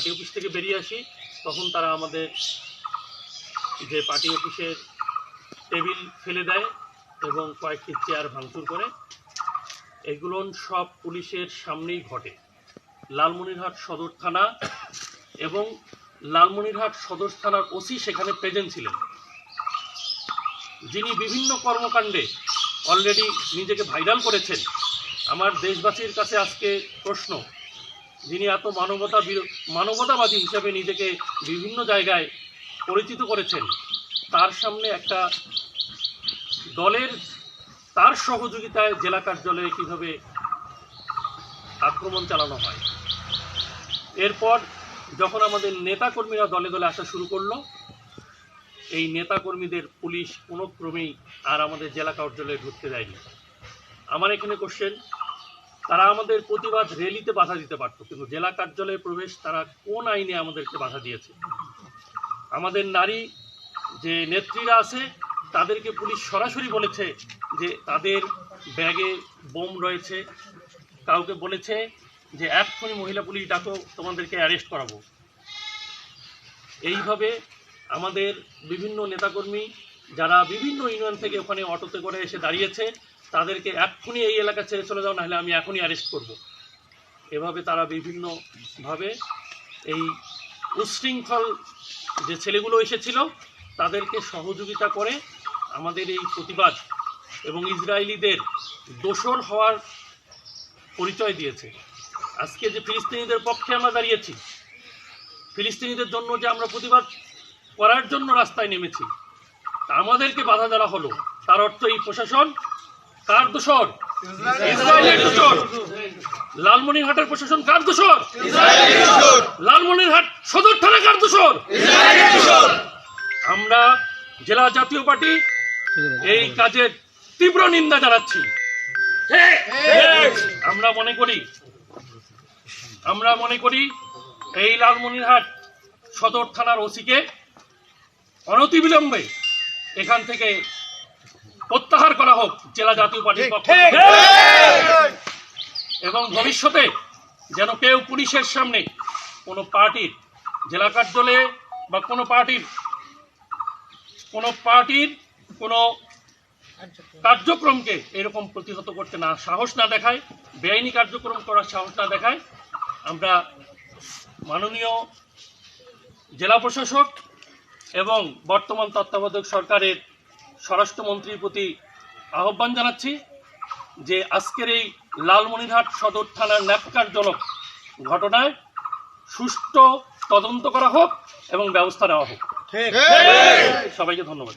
Party office থেকে বেরিয়ে আসি, তখন তারা আমাদের যে পার্টি অফিসের টেবিল ফেলে দেয় এবং কয়েকটি চেয়ার ভাঙচুর করে। এগুলো সব পুলিশের সামনেই ঘটে। লালমনিরহাট সদর থানা এবং লালমনিরহাট সদর থানার ওসি সেখানে প্রেজেন্ট ছিলেন। যিনি বিভিন্ন কর্মকাণ্ডে অলরেডি নিজেকে ভাইরাল করেছেন। আমার দেশবাসীর কাছে আজকে প্রশ্ন যিনি এত মানবতা মানবতাবাদী হিসেবে নিজেকে বিভিন্ন জায়গায় পরিচিত করেছেন, তার সামনে একটা দলের তার সহযোগিতায় জেলা কার্যালয়ে কীভাবে আক্রমণ চালানো হয়। এরপর যখন আমাদের নেতাকর্মীরা দলে দলে আসা শুরু করল, এই নেতাকর্মীদের পুলিশ কোনো ক্রমেই আর আমাদের জেলা কার্যালয়ে ঢুকতে দেয়নি। আমার এখানে কোশ্চেন তারা আমাদের প্রতিবাদ র্যালিতে বাধা দিতে পারতো, কিন্তু জেলা কার্যালয়ে প্রবেশ তারা কোন আইনে আমাদেরকে বাধা দিয়েছে? আমাদের নারী যে নেত্রীরা আছে, তাদেরকে পুলিশ সরাসরি বলেছে যে তাদের ব্যাগে বোম রয়েছে। কাউকে বলেছে যে এক্ষুনি মহিলা পুলিশ ডাকো, তোমাদেরকে অ্যারেস্ট করাবো। এইভাবে আমাদের বিভিন্ন নেতাকর্মী যারা বিভিন্ন ইউনিয়ন থেকে ওখানে অটোতে করে এসে দাঁড়িয়েছে তাদেরকে এক্ষুনি এই এলাকা ছেড়ে চলে যাও, নাহলে আমি এখনই অ্যারেস্ট করব। এভাবে তারা বিভিন্নভাবে এই উশৃঙ্খল যে ছেলেগুলো এসেছিল, তাদেরকে সহযোগিতা করে আমাদের এই প্রতিবাদ এবং ইসরায়েলিদের দোসর হওয়ার পরিচয় দিয়েছে। আজকে যে ফিলিস্তিনিদের পক্ষে আমরা দাঁড়িয়েছি, ফিলিস্তিনিদের জন্য যে আমরা প্রতিবাদ করার জন্য রাস্তায় নেমেছি আমাদেরকে বাধা দেওয়া হলো। তার অর্থ এই প্রশাসন কার দোষর? ইসরায়েলের দোষর। লালমনিরহাটের প্রশাসন কার দোষর? লালমনিরহাট সদর থানা কার দোষর? আমরা জেলা জাতীয় পার্টি এই কাজের তীব্র নিন্দা জানাচ্ছি। আমরা মনে করি, আমরা মনে করি এই লালমনিরহাট সদর থানার ওসিকে অনতিবিলম্বে এখান থেকে প্রত্যাহার করা হোক জেলা জাতীয় পার্টির পক্ষ এবং ভবিষ্যতে যেন কেউ পুলিশের সামনে কোনো পার্টির জেলা কার্যালয়ে বা কোনো পার্টির কোনো পার্টির কোনো কার্যক্রমকে এরকম প্রতিহত করতে না সাহস না দেখায় বেআইনি কার্যক্রম করার সাহস না দেখায় আমরা মাননীয় জেলা প্রশাসক এবং বর্তমান তত্ত্বাবধায়ক সরকারের স্বরাষ্ট্রমন্ত্রীর প্রতি আহ্বান জানাচ্ছি যে আজকের এই লালমনিরহাট সদর থানার ন্যাপকারজনক ঘটনায় সুষ্ঠু তদন্ত করা হোক এবং ব্যবস্থা নেওয়া হোক। সবাইকে ধন্যবাদ।